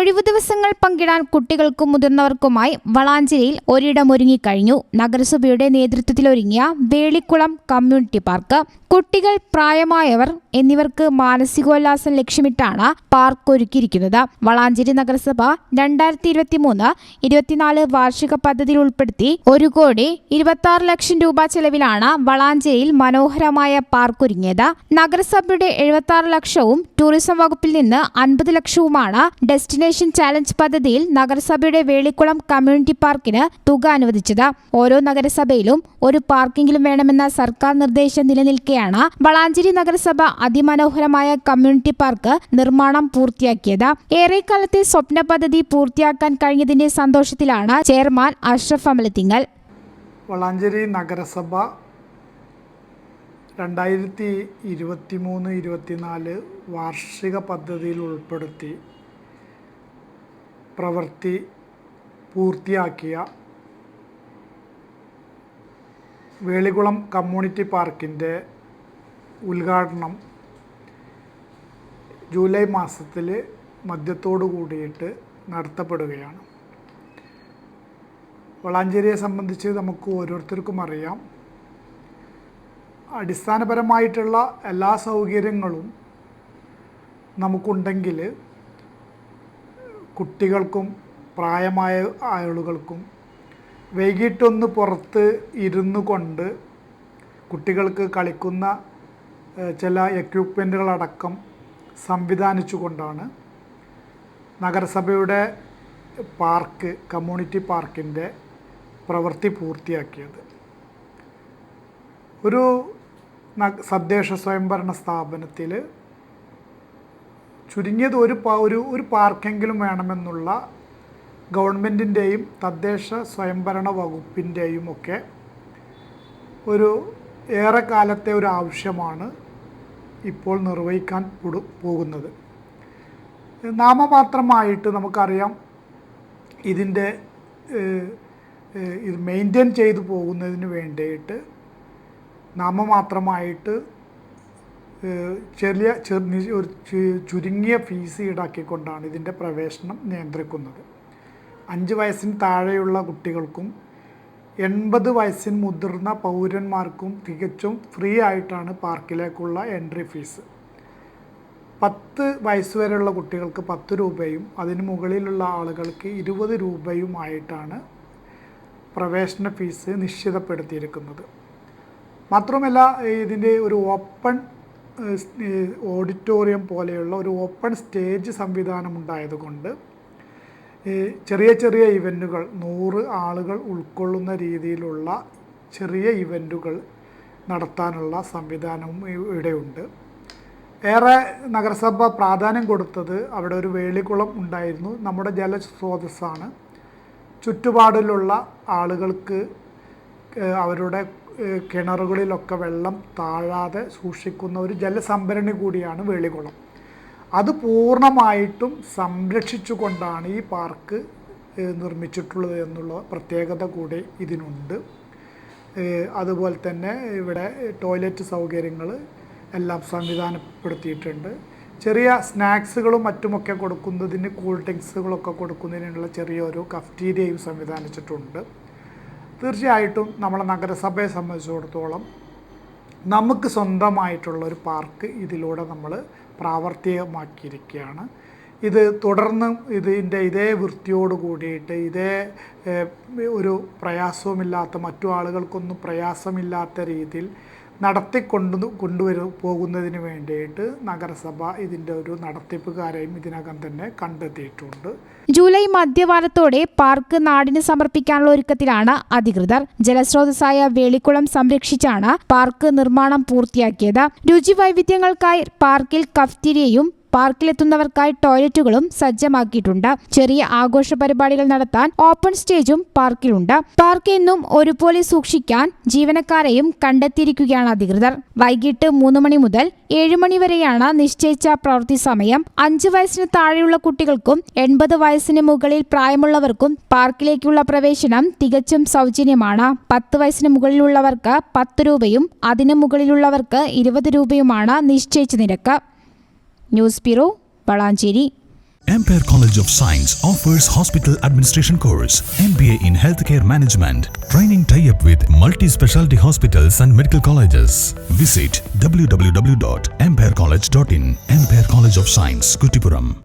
ഒഴിവു ദിവസങ്ങൾ പങ്കിടാൻ കുട്ടികൾക്കും മുതിർന്നവർക്കുമായി വളാഞ്ചേരിയിൽ ഒരിടമൊരുങ്ങിക്കഴിഞ്ഞു. നഗരസഭയുടെ നേതൃത്വത്തിലൊരുങ്ങിയ വേളിക്കുളം കമ്മ്യൂണിറ്റി പാർക്ക്. കുട്ടികൾ പ്രായമായവർ എന്നിവർക്ക് മാനസികോല്ലാസം ലക്ഷ്യമിട്ടാണ് പാർക്ക് ഒരുക്കിയിരിക്കുന്നത്. വളാഞ്ചേരി നഗരസഭ രണ്ടായിരത്തി ഇരുപത്തി മൂന്ന് ഇരുപത്തിനാല് വാർഷിക പദ്ധതിയിൽ ഉൾപ്പെടുത്തി ഒരു കോടി ഇരുപത്തി ലക്ഷം രൂപ ചെലവിലാണ് വളാഞ്ചേരിയിൽ മനോഹരമായ പാർക്ക് ഒരുങ്ങിയത്. നഗരസഭയുടെ എഴുപത്തി ലക്ഷവും ടൂറിസം വകുപ്പിൽ നിന്ന് അൻപത് ലക്ഷവുമാണ് ഡെസ്റ്റിനേഷൻ ചാലഞ്ച് പദ്ധതിയിൽ നഗരസഭയുടെ വേളിക്കുളം കമ്മ്യൂണിറ്റി പാർക്കിന് തുക അനുവദിച്ചത്. ഓരോ നഗരസഭയിലും ഒരു പാർക്കെങ്കിലും വേണമെന്ന സർക്കാർ നിർദ്ദേശം നിലനിൽക്കെയാണ് വളാഞ്ചേരി നഗരസഭ അതിമനോഹരമായ കമ്മ്യൂണിറ്റി പാർക്ക് നിർമ്മാണം പൂർത്തിയാക്കിയത്. ഏറെക്കാലത്തെ സ്വപ്ന പദ്ധതി പൂർത്തിയാക്കാൻ കഴിഞ്ഞതിന്റെ സന്തോഷത്തിലാണ് ചെയർമാൻ അഷ്റഫ് അമലത്തിങ്ങൽ. വളാഞ്ചേരി നഗരസഭ രണ്ടായിരത്തി ഇരുപത്തി മൂന്ന് ഇരുപത്തിനാല് വാർഷിക പദ്ധതിയിൽ ഉൾപ്പെടുത്തി പ്രവൃത്തി പൂർത്തിയാക്കിയ വേളികുളം കമ്മ്യൂണിറ്റി പാർക്കിന്റെ ഉദ്ഘാടനം ജൂലൈ മാസത്തിൽ മദ്യത്തോടു കൂടിയിട്ട് നടത്തപ്പെടുകയാണ്. വളാഞ്ചേരിയെ സംബന്ധിച്ച് നമുക്ക് ഓരോരുത്തർക്കും അറിയാം. അടിസ്ഥാനപരമായിട്ടുള്ള എല്ലാ സൗകര്യങ്ങളും നമുക്കുണ്ടെങ്കിൽ കുട്ടികൾക്കും പ്രായമായ ആളുകൾക്കും വൈകിട്ടൊന്ന് പുറത്ത് ഇരുന്നു കൊണ്ട് കുട്ടികൾക്ക് കളിക്കുന്ന ചില എക്യുപ്മെന്റുകളടക്കം സംവിധാനിച്ചുകൊണ്ടാണ് നഗരസഭയുടെ പാർക്ക് കമ്മ്യൂണിറ്റി പാർക്കിന്റെ പ്രവൃത്തി പൂർത്തിയാക്കിയത്. ഒരു സദ്ദേശ സ്വയംഭരണ സ്ഥാപനത്തിൽ ചുരുങ്ങിയത് ഒരു ഒരു ഒരു പാർക്കെങ്കിലും വേണമെന്നുള്ള ഗവൺമെന്റിന്റെയും തദ്ദേശ സ്വയംഭരണ വകുപ്പിന്റെയും ഒക്കെ ഒരു ഏറെക്കാലത്തെ ഒരു ആവശ്യമാണ് ഇപ്പോൾ നിർവഹിക്കാൻ പോകുന്നത്. നാമമാത്രമായിട്ട് നമുക്കറിയാം ഇതിന്റെ ഇത് മെയിന്റെയിൻ ചെയ്തു പോകുന്നതിന് വേണ്ടിയിട്ട് നാമമാത്രമായിട്ട് ചെറിയ ചെറു ഒരു ചുരുങ്ങിയ ഫീസ് ഈടാക്കിക്കൊണ്ടാണ് ഇതിന്റെ പ്രവേശനം നിയന്ത്രിക്കുന്നത്. അഞ്ച് വയസ്സിന് താഴെയുള്ള കുട്ടികൾക്കും എൺപത് വയസ്സിന് മുതിർന്ന പൗരന്മാർക്കും തികച്ചും ഫ്രീ ആയിട്ടാണ് പാർക്കിലേക്കുള്ള എൻട്രി ഫീസ് പത്ത് വയസ്സ് വരെയുള്ള കുട്ടികൾക്ക് പത്ത് രൂപയും അതിന് മുകളിലുള്ള ആളുകൾക്ക് ഇരുപത് രൂപയുമായിട്ടാണ് പ്രവേശന ഫീസ് നിശ്ചിതപ്പെടുത്തിയിരിക്കുന്നത്. മാത്രമല്ല ഇതിന്റെ ഒരു ഓപ്പൺ ഓഡിറ്റോറിയം പോലെയുള്ള ഒരു ഓപ്പൺ സ്റ്റേജ് സംവിധാനം ഉണ്ടായതുകൊണ്ട് ചെറിയ ചെറിയ ഇവന്റുകൾ നൂറ് ആളുകൾ ഉൾക്കൊള്ളുന്ന രീതിയിലുള്ള ചെറിയ ഇവന്റുകൾ നടത്താനുള്ള സംവിധാനവും ഇവിടെ ഇവിടെയുണ്ട്. ഏറെ നഗരസഭ പ്രാധാന്യം കൊടുത്തത് അവിടെ ഒരു വേളികുളം ഉണ്ടായിരുന്നു. നമ്മുടെ ജലസ്രോതസ്സാണ്. ചുറ്റുപാടിലുള്ള ആളുകൾക്ക് അവരുടെ കിണറുകളിലൊക്കെ വെള്ളം താഴാതെ സൂക്ഷിക്കുന്ന ഒരു ജലസംഭരണി കൂടിയാണ് വേളികുളം. അത് പൂർണമായിട്ടും സംരക്ഷിച്ചുകൊണ്ടാണ് ഈ പാർക്ക് നിർമ്മിച്ചിട്ടുള്ളത് എന്നുള്ള പ്രത്യേകത കൂടി ഇതിനുണ്ട്. അതുപോലെ തന്നെ ഇവിടെ ടോയ്ലറ്റ് സൗകര്യങ്ങൾ എല്ലാം സംവിധാനപ്പെടുത്തിയിട്ടുണ്ട്. ചെറിയ സ്നാക്സുകളും മറ്റുമൊക്കെ കൊടുക്കുന്നതിന് കൂൾ ഡ്രിങ്ക്സുകളൊക്കെ കൊടുക്കുന്നതിനുള്ള ചെറിയൊരു കഫ്റ്റീരിയയും സംവിധാനിച്ചിട്ടുണ്ട്. തീർച്ചയായിട്ടും നമ്മളെ നഗരസഭയെ സംബന്ധിച്ചിടത്തോളം നമുക്ക് സ്വന്തമായിട്ടുള്ള ഒരു പാർക്ക് ഇതിലൂടെ നമ്മൾ പ്രാവർത്തികമാക്കിയിരിക്കുകയാണ്. ഇത് തുടർന്നും ഇതിന്റെ ഇതേ വൃത്തിയോട് കൂടിയിട്ട് ഇതേ ഒരു പ്രയാസവുമില്ലാത്ത മറ്റു ആളുകൾക്കൊന്നും പ്രയാസമില്ലാത്ത രീതിയിൽ നടത്തിക്കൊണ്ടു കൊണ്ടുവരു പോകുന്നതിന് വേണ്ടിയിട്ട് നഗരസഭ ഇതിന്റെ ഒരു നടത്തിപ്പുകാരെയും ഇതിനകം തന്നെ കണ്ടെത്തിയിട്ടുണ്ട്. ജൂലൈ മധ്യവാരത്തോടെ പാർക്ക് നാടിന് സമർപ്പിക്കാനുള്ള ഒരുക്കത്തിലാണ് അധികൃതർ. ജലസ്രോതസ്സായ വേളിക്കുളം സംരക്ഷിച്ചാണ് പാർക്ക് നിർമ്മാണം പൂർത്തിയാക്കിയത്. രുചി വൈവിധ്യങ്ങൾക്കായി പാർക്കിൽ കഫ്റ്റീരിയയും പാർക്കിലെത്തുന്നവർക്കായി ടോയ്ലറ്റുകളും സജ്ജമാക്കിയിട്ടുണ്ട്. ചെറിയ ആഘോഷ പരിപാടികൾ നടത്താൻ ഓപ്പൺ സ്റ്റേജും പാർക്കിലുണ്ട്. പാർക്ക് എന്നും ഒരുപോലെ സൂക്ഷിക്കാൻ ജീവനക്കാരെയും കണ്ടെത്തിയിരിക്കുകയാണ് അധികൃതർ. വൈകിട്ട് മൂന്ന് മണി മുതൽ ഏഴ് മണി വരെയാണ് നിശ്ചയിച്ച പ്രവൃത്തി സമയം. അഞ്ച് വയസ്സിന് താഴെയുള്ള കുട്ടികൾക്കും എൺപത് വയസ്സിന് മുകളിൽ പ്രായമുള്ളവർക്കും പാർക്കിലേക്കുള്ള പ്രവേശനം തികച്ചും സൗജന്യമാണ്. പത്ത് വയസ്സിന് മുകളിലുള്ളവർക്ക് പത്ത് രൂപയും അതിനു മുകളിലുള്ളവർക്ക് ഇരുപത് രൂപയുമാണ് നിശ്ചയിച്ച നിരക്ക്. News bureau Valanchery Empire College of Science offers hospital administration course, MBA in healthcare management, training tie-up with multi-specialty hospitals and medical colleges. Visit www.empirecollege.in. Empire College of Science, Kutipuram.